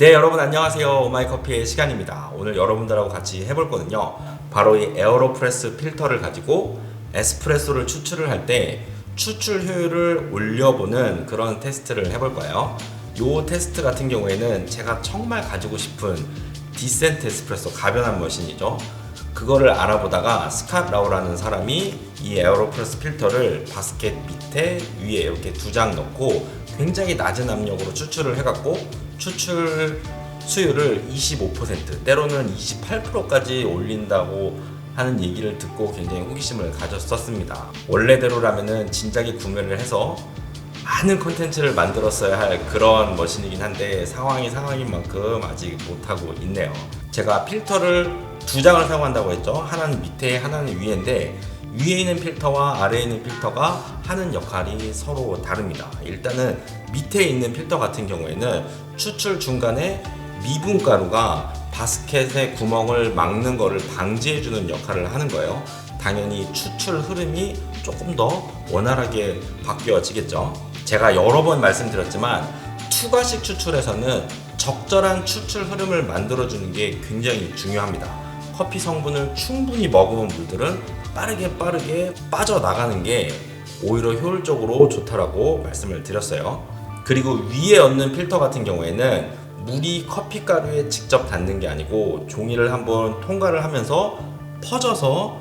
네 여러분 안녕하세요. 오마이커피의 시간입니다. 오늘 여러분들하고 같이 해볼 거는요. 바로 이 에어로프레스 필터를 가지고 에스프레소를 추출을 할 때 추출 효율을 올려보는 그런 테스트를 해볼 거예요. 요 테스트 같은 경우에는 제가 정말 가지고 싶은 디센트 에스프레소 가변한 머신이죠. 그거를 알아보다가 스캇 라우라는 사람이 이 에어로프레스 필터를 바스켓 밑에 위에 이렇게 두 장 넣고 굉장히 낮은 압력으로 추출을 해갖고 추출 수율을 25% 때로는 28%까지 올린다고 하는 얘기를 듣고 굉장히 호기심을 가졌었습니다. 원래대로라면은 진작에 구매를 해서 많은 콘텐츠를 만들었어야 할 그런 머신이긴 한데 상황이 상황인 만큼 아직 못하고 있네요. 제가 필터를 두 장을 사용한다고 했죠. 하나는 밑에, 하나는 위에인데 위에 있는 필터와 아래에 있는 필터가 하는 역할이 서로 다릅니다. 일단은 밑에 있는 필터 같은 경우에는 추출 중간에 미분가루가 바스켓의 구멍을 막는 것을 방지해주는 역할을 하는 거예요. 당연히 추출 흐름이 조금 더 원활하게 바뀌어지겠죠. 제가 여러 번 말씀드렸지만 투과식 추출에서는 적절한 추출 흐름을 만들어주는 게 굉장히 중요합니다. 커피 성분을 충분히 머금은 물들은 빠르게 빠르게 빠져나가는 게 오히려 효율적으로 좋다라고 말씀을 드렸어요. 그리고 위에 얹는 필터 같은 경우에는 물이 커피 가루에 직접 닿는 게 아니고 종이를 한번 통과를 하면서 퍼져서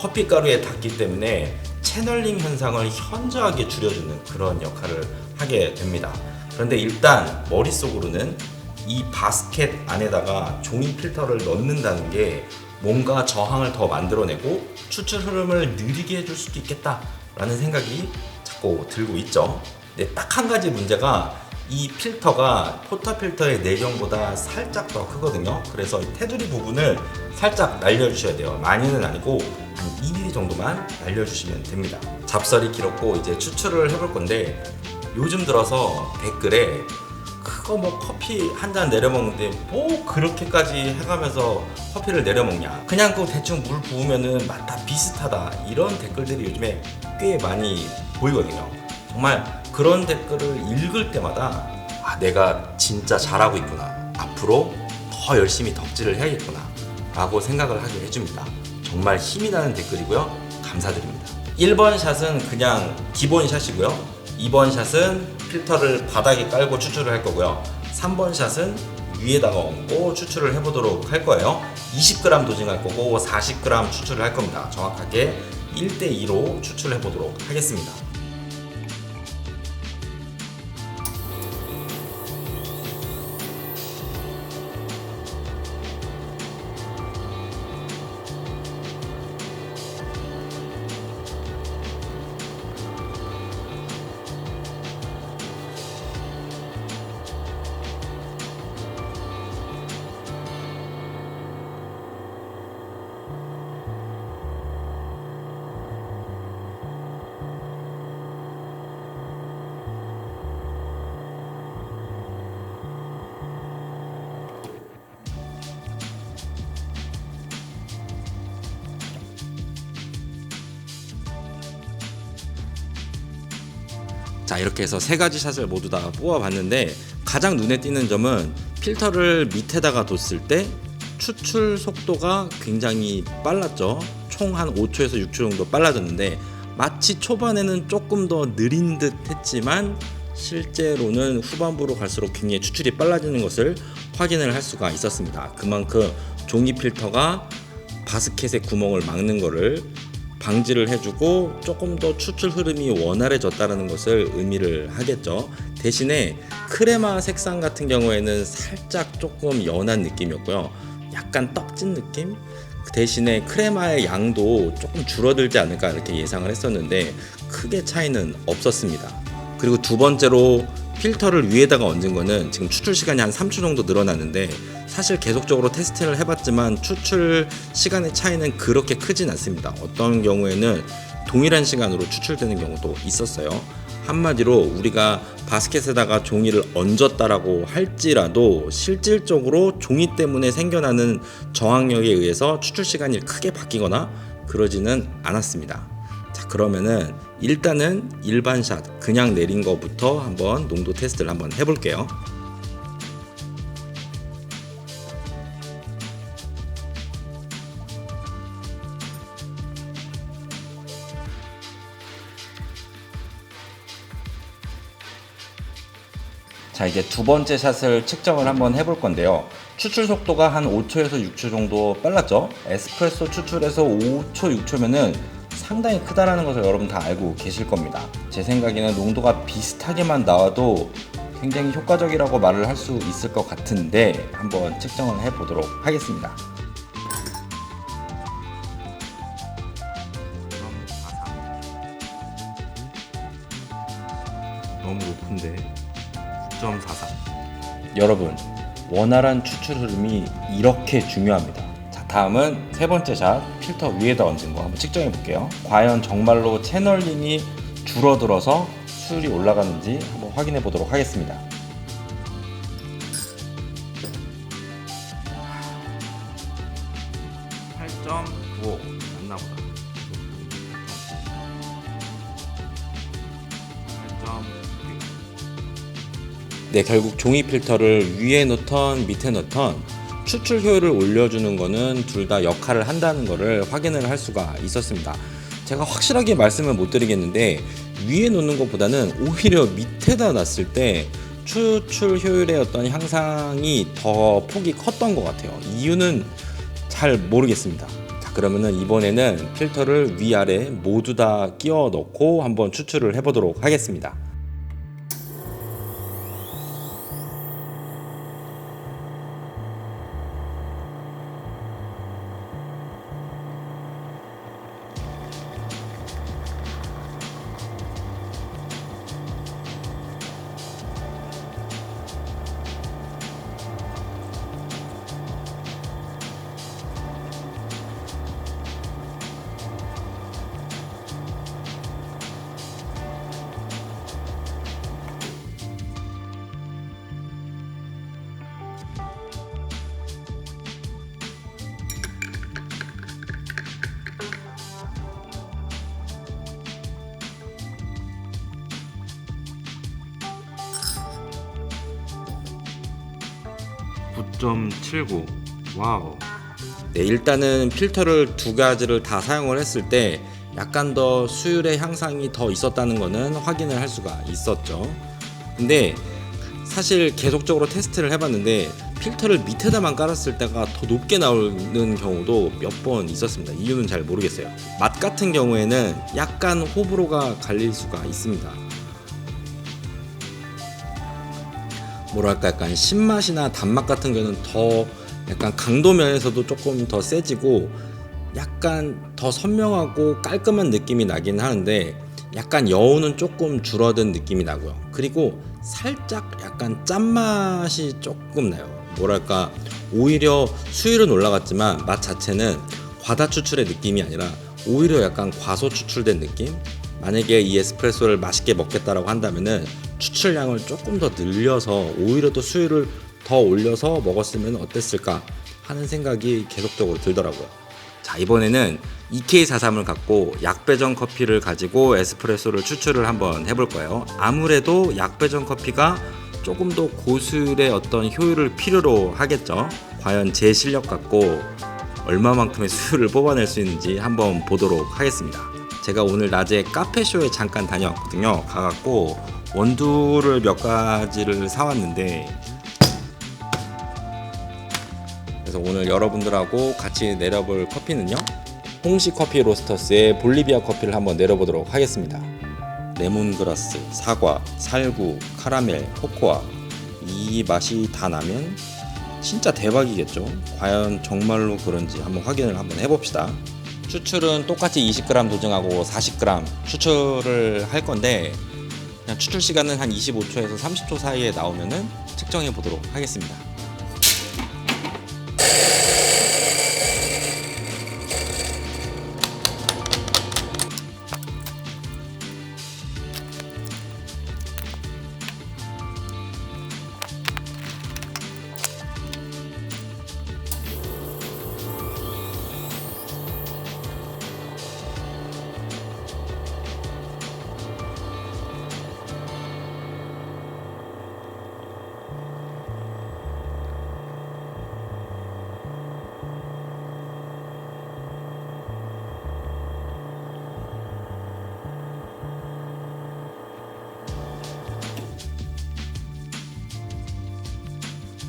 커피 가루에 닿기 때문에 채널링 현상을 현저하게 줄여주는 그런 역할을 하게 됩니다. 그런데 일단 머릿속으로는 이 바스켓 안에다가 종이 필터를 넣는다는 게 뭔가 저항을 더 만들어내고 추출 흐름을 느리게 해줄 수도 있겠다라는 생각이 자꾸 들고 있죠. 근데 딱 한 가지 문제가 이 필터가 포터 필터의 내경보다 살짝 더 크거든요. 그래서 이 테두리 부분을 살짝 날려주셔야 돼요. 많이는 아니고 한 2mm 정도만 날려주시면 됩니다. 잡설이 길었고 이제 추출을 해볼 건데 요즘 들어서 댓글에 그거 뭐 커피 한 잔 내려 먹는데 뭐 그렇게까지 해가면서 커피를 내려 먹냐? 그냥 그 대충 물 부으면은 맛 다 비슷하다. 이런 댓글들이 요즘에 꽤 많이 보이거든요. 정말 그런 댓글을 읽을 때마다 아 내가 진짜 잘하고 있구나. 앞으로 더 열심히 덕질을 해야겠구나 라고 생각을 하게 해줍니다. 정말 힘이 나는 댓글이고요. 감사드립니다. 1번 샷은 그냥 기본 샷이고요 2번 샷은 필터를 바닥에 깔고 추출을 할 거고요. 3번 샷은 위에다가 얹고 추출을 해보도록 할 거예요. 20g 도징할 거고 40g 추출을 할 겁니다. 정확하게 1대2로 추출해 보도록 하겠습니다 자 이렇게 해서 세 가지 샷을 모두 다 뽑아봤는데 가장 눈에 띄는 점은 필터를 밑에다가 뒀을 때 추출 속도가 굉장히 빨랐죠. 총 한 5초에서 6초 정도 빨라졌는데 마치 초반에는 조금 더 느린 듯 했지만 실제로는 후반부로 갈수록 굉장히 추출이 빨라지는 것을 확인을 할 수가 있었습니다. 그만큼 종이 필터가 바스켓의 구멍을 막는 것을 방지를 해주고 조금 더 추출 흐름이 원활해졌다는 것을 의미를 하겠죠. 대신에 크레마 색상 같은 경우에는 살짝 조금 연한 느낌이었고요. 약간 떡진 느낌? 그 대신에 크레마의 양도 조금 줄어들지 않을까 이렇게 예상을 했었는데 크게 차이는 없었습니다. 그리고 두 번째로 필터를 위에다가 얹은 거는 지금 추출 시간이 한 3초 정도 늘어났는데 사실 계속적으로 테스트를 해봤지만 추출 시간의 차이는 그렇게 크진 않습니다. 어떤 경우에는 동일한 시간으로 추출되는 경우도 있었어요. 한마디로 우리가 바스켓에다가 종이를 얹었다라고 할지라도 실질적으로 종이 때문에 생겨나는 저항력에 의해서 추출 시간이 크게 바뀌거나 그러지는 않았습니다. 자 그러면은 일단은 일반 샷 그냥 내린 거부터 한번 농도 테스트를 한번 해볼게요. 자 이제 두 번째 샷을 측정을 한번 해볼 건데요. 추출 속도가 한 5초에서 6초 정도 빨랐죠? 에스프레소 추출에서 5초 6초면은 상당히 크다라는 것을 여러분 다 알고 계실 겁니다. 제 생각에는 농도가 비슷하게만 나와도 굉장히 효과적이라고 말을 할 수 있을 것 같은데 한번 측정을 해 보도록 하겠습니다. 너무 높은데 9.43 여러분 원활한 추출 흐름이 이렇게 중요합니다. 자 다음은 세 번째 샷 필터 위에다 얹은 거 한번 측정해 볼게요. 과연 정말로 채널링이 줄어들어서 수율이 올라가는지 한번 확인해 보도록 하겠습니다 네, 결국 종이 필터를 위에 놓던 밑에 놓던 추출 효율을 올려주는 거는 둘 다 역할을 한다는 것을 확인을 할 수가 있었습니다. 제가 확실하게 말씀을 못 드리겠는데 위에 놓는 것보다는 오히려 밑에다 놨을 때 추출 효율의 어떤 향상이 더 폭이 컸던 것 같아요. 이유는 잘 모르겠습니다. 자, 그러면은 이번에는 필터를 위아래 모두 다 끼워 넣고 한번 추출을 해보도록 하겠습니다. (9.79) 와우. 네 일단은 필터를 두 가지를 다 사용을 했을 때 약간 더 수율의 향상이 더 있었다는 것은 확인을 할 수가 있었죠. 근데 사실 계속적으로 테스트를 해봤는데 필터를 밑에다만 깔았을 때가 더 높게 나오는 경우도 몇 번 있었습니다. 이유는 잘 모르겠어요. 맛 같은 경우에는 약간 호불호가 갈릴 수가 있습니다 뭐랄까 약간 신맛이나 단맛 같은 경우는 더 약간 강도 면에서도 조금 더 세지고 약간 더 선명하고 깔끔한 느낌이 나긴 하는데 약간 여우는 조금 줄어든 느낌이 나고요. 그리고 살짝 약간 짠맛이 조금 나요. 뭐랄까 오히려 수율은 올라갔지만 맛 자체는 과다 추출의 느낌이 아니라 오히려 약간 과소 추출된 느낌? 만약에 이 에스프레소를 맛있게 먹겠다라고 한다면은 추출량을 조금 더 늘려서 오히려 또 수율을 더 올려서 먹었으면 어땠을까 하는 생각이 계속적으로 들더라고요. 자 이번에는 EK43을 갖고 약배전 커피를 가지고 에스프레소를 추출을 한번 해볼 거예요. 아무래도 약배전 커피가 조금 더 고수율의 어떤 효율을 필요로 하겠죠. 과연 제 실력 갖고 얼마만큼의 수율을 뽑아낼 수 있는지 한번 보도록 하겠습니다. 제가 오늘 낮에 카페쇼에 잠깐 다녀왔거든요. 가갖고 원두를 몇 가지를 사왔는데 그래서 오늘 여러분들하고 같이 내려볼 커피는요. 홍시 커피 로스터스의 볼리비아 커피를 한번 내려보도록 하겠습니다. 레몬그라스, 사과, 살구, 카라멜, 코코아 이 맛이 다 나면 진짜 대박이겠죠. 과연 정말로 그런지 한번 확인을 한번 해봅시다. 추출은 똑같이 20g 도정하고 40g 추출을 할 건데 추출 시간은 한 25초에서 30초 사이에 나오면은 측정해 보도록 하겠습니다.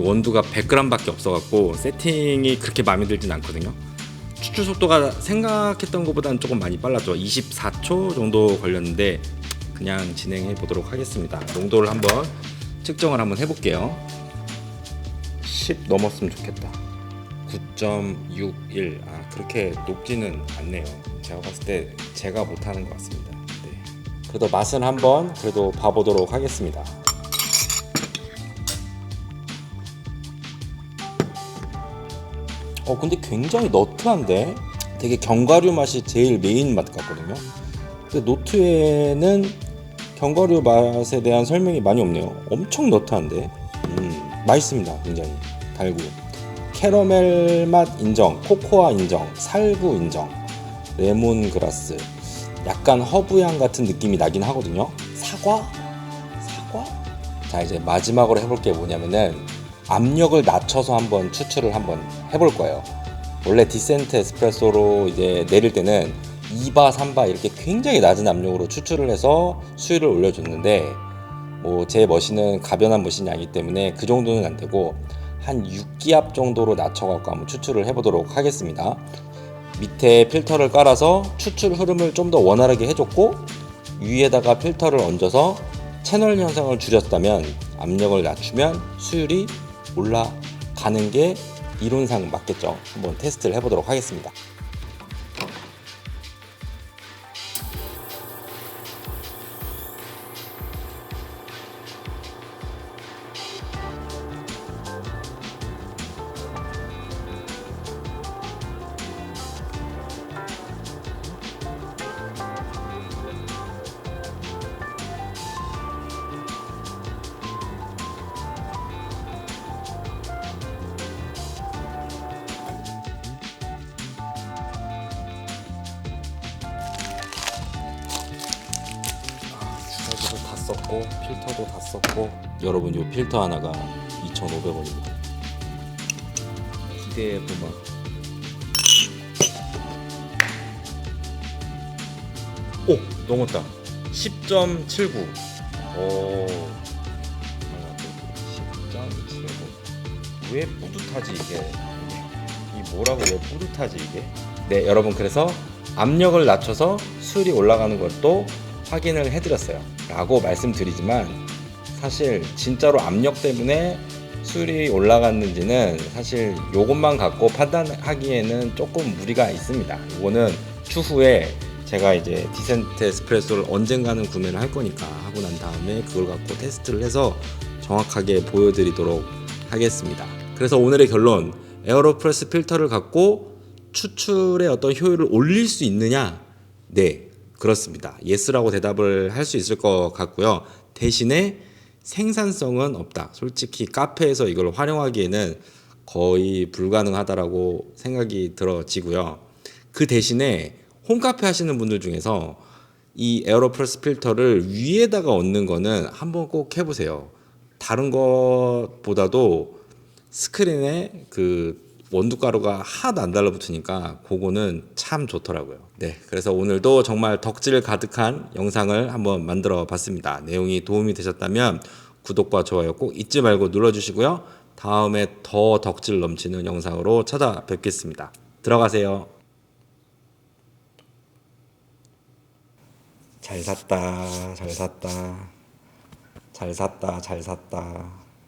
원두가 100g밖에 없어갖고 세팅이 그렇게 마음에 들진 않거든요. 추출 속도가 생각했던 것보다는 조금 많이 빨랐죠. 24초 정도 걸렸는데 그냥 진행해 보도록 하겠습니다. 농도를 한번 측정을 한번 해볼게요. 10 넘었으면 좋겠다. 9.61. 아 그렇게 높지는 않네요. 제가 봤을 때 제가 못하는 것 같습니다. 네. 그래도 맛은 한번 그래도 봐보도록 하겠습니다. 어 근데 굉장히 너트한데 되게 견과류 맛이 제일 메인 맛 같거든요. 근데 노트에는 견과류 맛에 대한 설명이 많이 없네요. 엄청 너트한데 음, 맛있습니다. 굉장히 달고 캐러멜 맛 인정, 코코아 인정, 살구 인정, 레몬 그라스 약간 허브 향 같은 느낌이 나긴 하거든요. 사과? 사과? 자 이제 마지막으로 해볼 게 뭐냐면은 압력을 낮춰서 한번 추출을 한번 해볼 거예요. 원래 디센트 에스프레소로 이제 내릴 때는 2바, 3바 이렇게 굉장히 낮은 압력으로 추출을 해서 수율을 올려줬는데 뭐 제 머신은 가변한 머신이 아니기 때문에 그 정도는 안 되고 한 6기압 정도로 낮춰갖고 한번 추출을 해보도록 하겠습니다. 밑에 필터를 깔아서 추출 흐름을 좀 더 원활하게 해줬고 위에다가 필터를 얹어서 채널 현상을 줄였다면 압력을 낮추면 수율이 올라가는 게 이론상 맞겠죠. 한번 테스트를 해보도록 하겠습니다. 썼고 필터도 다 썼고 여러분 이 필터 하나가 2,500원입니다. 기대해 보마. 오 넘었다. 10.79. 오. 하나, 둘, 10.79. 왜 뿌듯하지 이게? 이 뭐라고 왜 뿌듯하지 이게? 네 여러분 그래서 압력을 낮춰서 수율이 올라가는 것도 확인을 해드렸어요. 라고 말씀드리지만 사실 진짜로 압력 때문에 수율이 올라갔는지는 사실 이것만 갖고 판단하기에는 조금 무리가 있습니다. 이거는 추후에 제가 이제 디센트 에스프레소를 언젠가는 구매를 할 거니까 하고 난 다음에 그걸 갖고 테스트를 해서 정확하게 보여드리도록 하겠습니다. 그래서 오늘의 결론 에어로프레스 필터를 갖고 추출의 어떤 효율을 올릴 수 있느냐? 네, 그렇습니다. 예스라고 대답을 할 수 있을 것 같고요. 대신에 생산성은 없다. 솔직히 카페에서 이걸 활용하기에는 거의 불가능하다라고 생각이 들어지고요. 그 대신에 홈카페 하시는 분들 중에서 이 에어로프레스 필터를 위에다가 얹는 거는 한번 꼭 해보세요. 다른 것보다도 스크린에 그 원두가루가 하나도 안 달라붙으니까 그거는 참 좋더라고요. 네, 그래서 오늘도 정말 덕질 가득한 영상을 한번 만들어 봤습니다. 내용이 도움이 되셨다면 구독과 좋아요 꼭 잊지 말고 눌러주시고요. 다음에 더 덕질 넘치는 영상으로 찾아뵙겠습니다. 들어가세요. 잘 샀다, 잘 샀다, 잘 샀다, 잘 샀다.